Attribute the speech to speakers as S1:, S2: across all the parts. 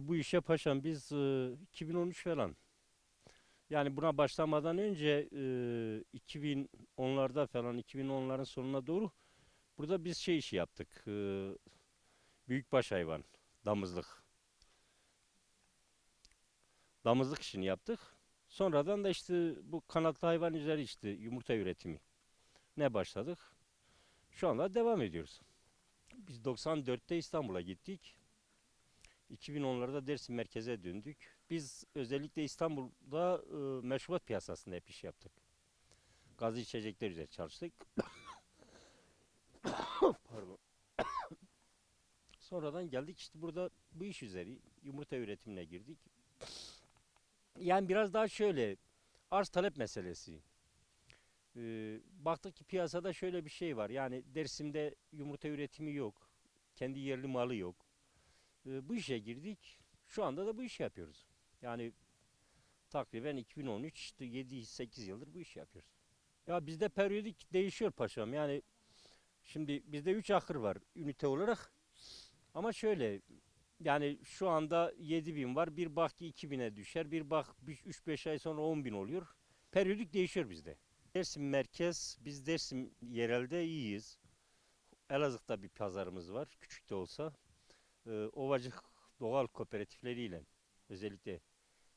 S1: Bu işe paşam biz e, 2013 falan. Yani buna başlamadan önce e, 2010'larda falan 2010'ların sonuna doğru burada biz şey işi yaptık. E, büyükbaş hayvan, damızlık. Damızlık işini yaptık. Sonradan da işte bu kanatlı hayvan üzeri işte yumurta üretimi. Ne başladık? Şu anda devam ediyoruz. Biz 94'te İstanbul'a gittik. 2010'larda Dersim merkeze döndük. Biz özellikle İstanbul'da e, meşrubat piyasasında hep iş yaptık. Gazlı içecekler üzerine çalıştık. Pardon. Sonradan geldik işte burada bu iş üzeri yumurta üretimine girdik. Yani biraz daha şöyle arz talep meselesi. Ee, baktık ki piyasada şöyle bir şey var. Yani Dersim'de yumurta üretimi yok. Kendi yerli malı yok. Ee, bu işe girdik. Şu anda da bu işi yapıyoruz. Yani takriben 2013 işte 7-8 yıldır bu işi yapıyoruz. Ya bizde periyodik değişiyor paşam. Yani şimdi bizde 3 ahır var ünite olarak. Ama şöyle yani şu anda 7000 var. Bir bak ki 2000'e düşer. Bir bak 3-5 ay sonra 10.000 oluyor. Periyodik değişiyor bizde. Dersim merkez, biz Dersim yerelde iyiyiz. Elazığ'da bir pazarımız var. Küçük de olsa e, Ovacık doğal kooperatifleriyle özellikle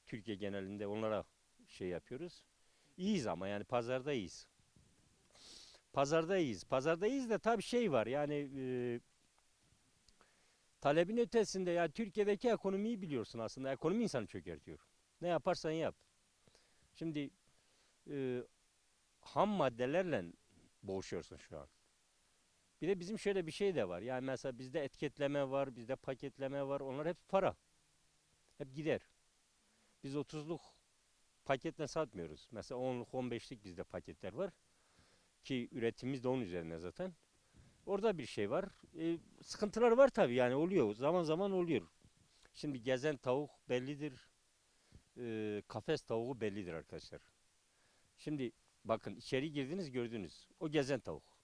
S1: Türkiye genelinde onlara şey yapıyoruz. İyiyiz ama yani pazarda iyiyiz. Pazarda iyiyiz. Pazarda iyiyiz de tabii şey var yani e, talebin ötesinde yani Türkiye'deki ekonomiyi biliyorsun aslında. Ekonomi insanı çökertiyor. Ne yaparsan yap. Şimdi e, ham maddelerle boğuşuyorsun şu an. Bir de bizim şöyle bir şey de var. Yani mesela bizde etiketleme var, bizde paketleme var. Onlar hep para. Hep gider. Biz 30'luk paketle satmıyoruz. Mesela 10'luk 15'lik bizde paketler var. Ki üretimimiz de onun üzerine zaten. Orada bir şey var. E, sıkıntılar var tabii yani oluyor. Zaman zaman oluyor. Şimdi gezen tavuk bellidir. E, kafes tavuğu bellidir arkadaşlar. Şimdi bakın içeri girdiniz gördünüz. O gezen tavuk.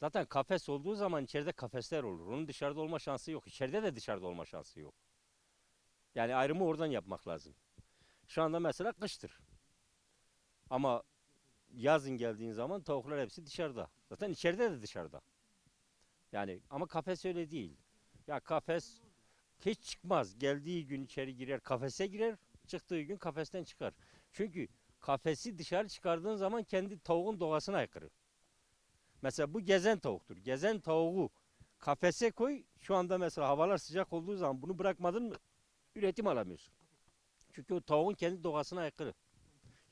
S1: Zaten kafes olduğu zaman içeride kafesler olur. Onun dışarıda olma şansı yok. İçeride de dışarıda olma şansı yok. Yani ayrımı oradan yapmak lazım. Şu anda mesela kıştır. Ama yazın geldiğin zaman tavuklar hepsi dışarıda. Zaten içeride de dışarıda. Yani ama kafes öyle değil. Ya kafes hiç çıkmaz. Geldiği gün içeri girer, kafese girer. Çıktığı gün kafesten çıkar. Çünkü kafesi dışarı çıkardığın zaman kendi tavuğun doğasına aykırı. Mesela bu gezen tavuktur. Gezen tavuğu kafese koy. Şu anda mesela havalar sıcak olduğu zaman bunu bırakmadın mı üretim alamıyorsun. Çünkü o tavuğun kendi doğasına aykırı.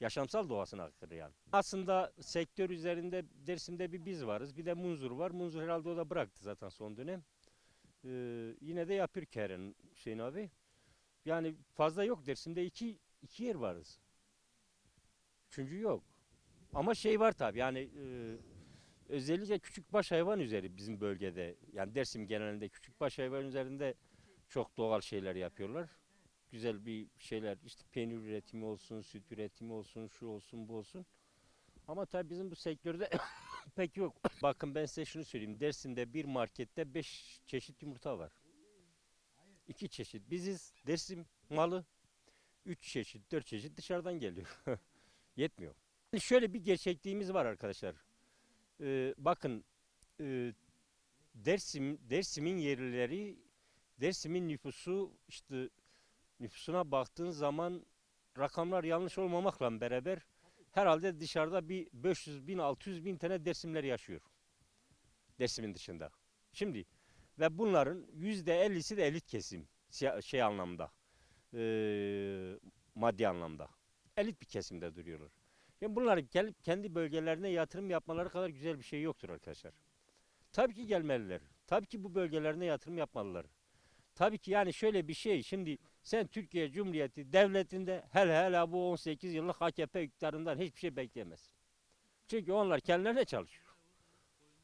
S1: Yaşamsal doğasına aykırı yani. Aslında sektör üzerinde Dersim'de bir biz varız. Bir de Munzur var. Munzur herhalde o da bıraktı zaten son dönem. Ee, yine de yapıyor Keren Hüseyin abi. Yani fazla yok Dersim'de iki, iki yer varız. Üçüncü yok. Ama şey var tabii yani e, özellikle küçük baş hayvan üzeri bizim bölgede yani Dersim genelinde küçük baş hayvan üzerinde çok doğal şeyler yapıyorlar. Güzel bir şeyler işte peynir üretimi olsun, süt üretimi olsun, şu olsun, bu olsun. Ama tabii bizim bu sektörde pek yok. Bakın ben size şunu söyleyeyim. Dersim'de bir markette 5 çeşit yumurta var. 2 çeşit biziz. Dersim malı 3 çeşit, 4 çeşit dışarıdan geliyor. Yetmiyor. Şöyle bir gerçekliğimiz var arkadaşlar. Ee, bakın e, Dersim Dersim'in yerlileri Dersim'in nüfusu işte nüfusuna baktığın zaman rakamlar yanlış olmamakla beraber herhalde dışarıda bir 500 bin 600 bin tane Dersimler yaşıyor. Dersim'in dışında. Şimdi ve bunların yüzde ellisi de elit kesim şey anlamda eee, maddi anlamda elit bir kesimde duruyorlar. Yani bunlar gelip kendi bölgelerine yatırım yapmaları kadar güzel bir şey yoktur arkadaşlar. Tabii ki gelmeliler. Tabii ki bu bölgelerine yatırım yapmalılar. Tabii ki yani şöyle bir şey şimdi sen Türkiye Cumhuriyeti devletinde hele hele bu 18 yıllık AKP iktidarından hiçbir şey bekleyemezsin. Çünkü onlar kendilerine çalışıyor.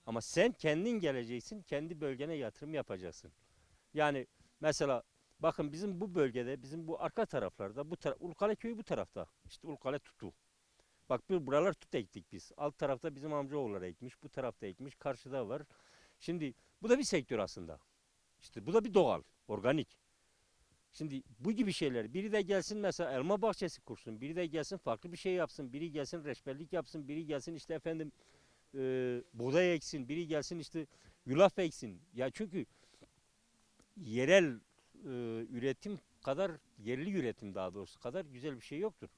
S1: Ama sen kendin geleceksin, kendi bölgene yatırım yapacaksın. Yani mesela bakın bizim bu bölgede, bizim bu arka taraflarda, bu tara Ulukale köyü bu tarafta. İşte Ulukale tutu. Bak bir buralar tut ektik biz. Alt tarafta bizim amcaoğullar ekmiş, bu tarafta ekmiş, karşıda var. Şimdi bu da bir sektör aslında. İşte bu da bir doğal, organik. Şimdi bu gibi şeyler biri de gelsin mesela elma bahçesi kursun, biri de gelsin farklı bir şey yapsın, biri gelsin reçberlik yapsın, biri gelsin işte efendim e, buğday eksin, biri gelsin işte yulaf eksin. Ya çünkü yerel e, üretim kadar yerli üretim daha doğrusu kadar güzel bir şey yoktur.